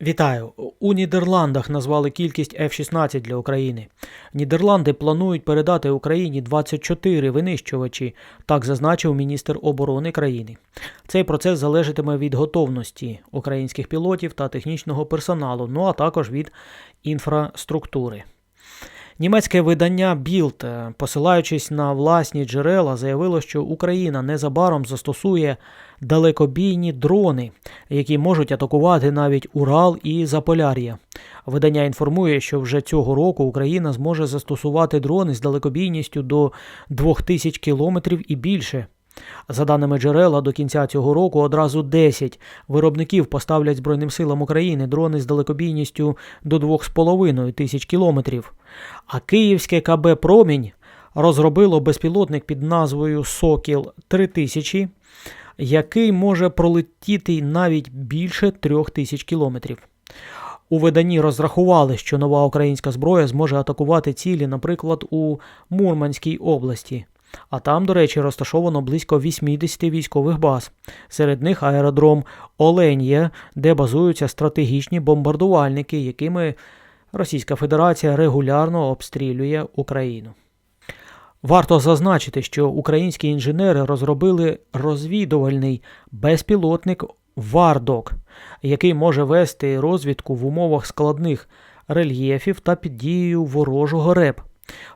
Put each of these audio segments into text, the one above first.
Вітаю! У Нідерландах назвали кількість F-16 для України. Нідерланди планують передати Україні 24 винищувачі, так зазначив міністр оборони країни. Цей процес залежатиме від готовності українських пілотів та технічного персоналу, ну а також від інфраструктури. Німецьке видання Білд, е, посилаючись на власні джерела, заявило, що Україна незабаром застосує далекобійні дрони, які можуть атакувати навіть Урал і Заполяр'я. Видання інформує, що вже цього року Україна зможе застосувати дрони з далекобійністю до 2000 кілометрів і більше. За даними джерела, до кінця цього року одразу 10 виробників поставлять Збройним силам України дрони з далекобійністю до 2,5 тисяч кілометрів. А київське КБ Промінь розробило безпілотник під назвою Сокіл 3000, який може пролетіти навіть більше трьох тисяч кілометрів. У виданні розрахували, що нова українська зброя зможе атакувати цілі, наприклад, у Мурманській області. А там, до речі, розташовано близько 80 військових баз. Серед них аеродром Олен'є, де базуються стратегічні бомбардувальники, якими Російська Федерація регулярно обстрілює Україну. Варто зазначити, що українські інженери розробили розвідувальний безпілотник Вардок, який може вести розвідку в умовах складних рельєфів та під дією ворожого РЕП.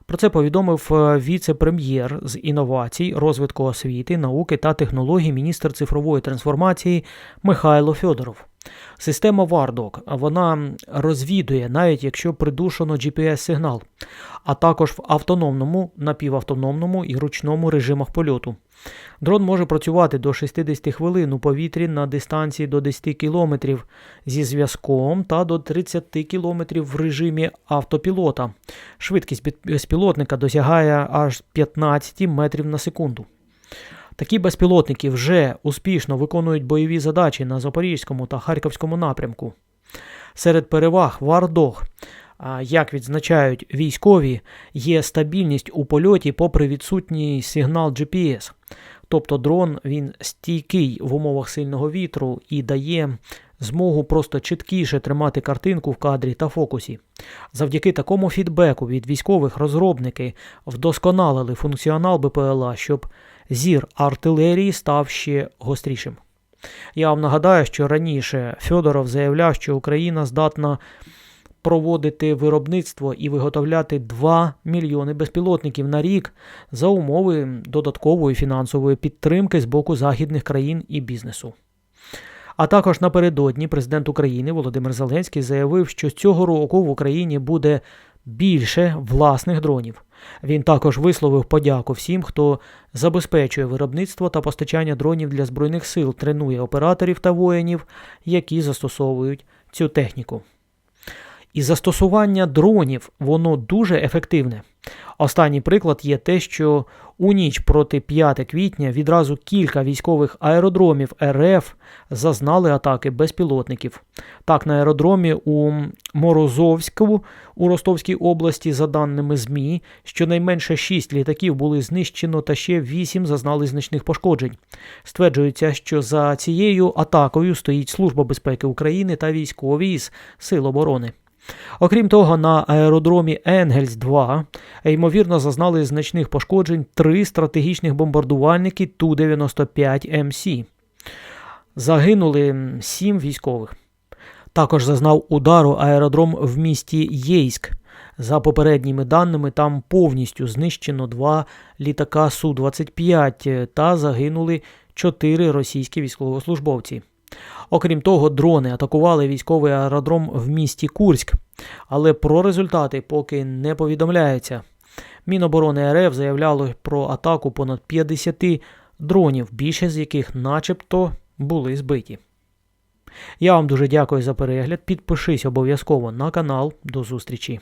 Про це повідомив е, віце-прем'єр з інновацій, розвитку освіти, науки та технологій, міністр цифрової трансформації Михайло Фьодоров. Система Вардок вона розвідує, навіть якщо придушено GPS-сигнал, а також в автономному, напівавтономному і ручному режимах польоту. Дрон може працювати до 60 хвилин у повітрі на дистанції до 10 км зі зв'язком та до 30 км в режимі автопілота. Швидкість безпілотника досягає аж 15 метрів на секунду. Такі безпілотники вже успішно виконують бойові задачі на Запорізькому та Харківському напрямку. Серед переваг Вардох, як відзначають військові, є стабільність у польоті попри відсутній сигнал GPS. Тобто дрон він стійкий в умовах сильного вітру і дає змогу просто чіткіше тримати картинку в кадрі та фокусі. Завдяки такому фідбеку від військових розробники вдосконалили функціонал БПЛА, щоб зір артилерії став ще гострішим. Я вам нагадаю, що раніше Федоров заявляв, що Україна здатна проводити виробництво і виготовляти 2 мільйони безпілотників на рік за умови додаткової фінансової підтримки з боку західних країн і бізнесу. А також напередодні президент України Володимир Зеленський заявив, що цього року в Україні буде більше власних дронів. Він також висловив подяку всім, хто забезпечує виробництво та постачання дронів для збройних сил, тренує операторів та воїнів, які застосовують цю техніку. І застосування дронів воно дуже ефективне. Останній приклад є те, що у ніч проти 5 квітня відразу кілька військових аеродромів РФ зазнали атаки безпілотників. Так, на аеродромі у Морозовську у Ростовській області, за даними ЗМІ, щонайменше 6 літаків були знищено та ще 8 зазнали значних пошкоджень. Стверджується, що за цією атакою стоїть Служба безпеки України та військові із Сил оборони. Окрім того, на аеродромі Енгельс 2 ймовірно зазнали значних пошкоджень три стратегічних бомбардувальники Ту-95МС. Загинули сім військових. Також зазнав удару аеродром в місті Єйськ. За попередніми даними, там повністю знищено два літака Су-25 та загинули чотири російські військовослужбовці. Окрім того, дрони атакували військовий аеродром в місті Курськ, але про результати поки не повідомляється. Міноборони РФ заявляло про атаку понад 50 дронів, більше з яких начебто були збиті. Я вам дуже дякую за перегляд. Підпишись обов'язково на канал. До зустрічі!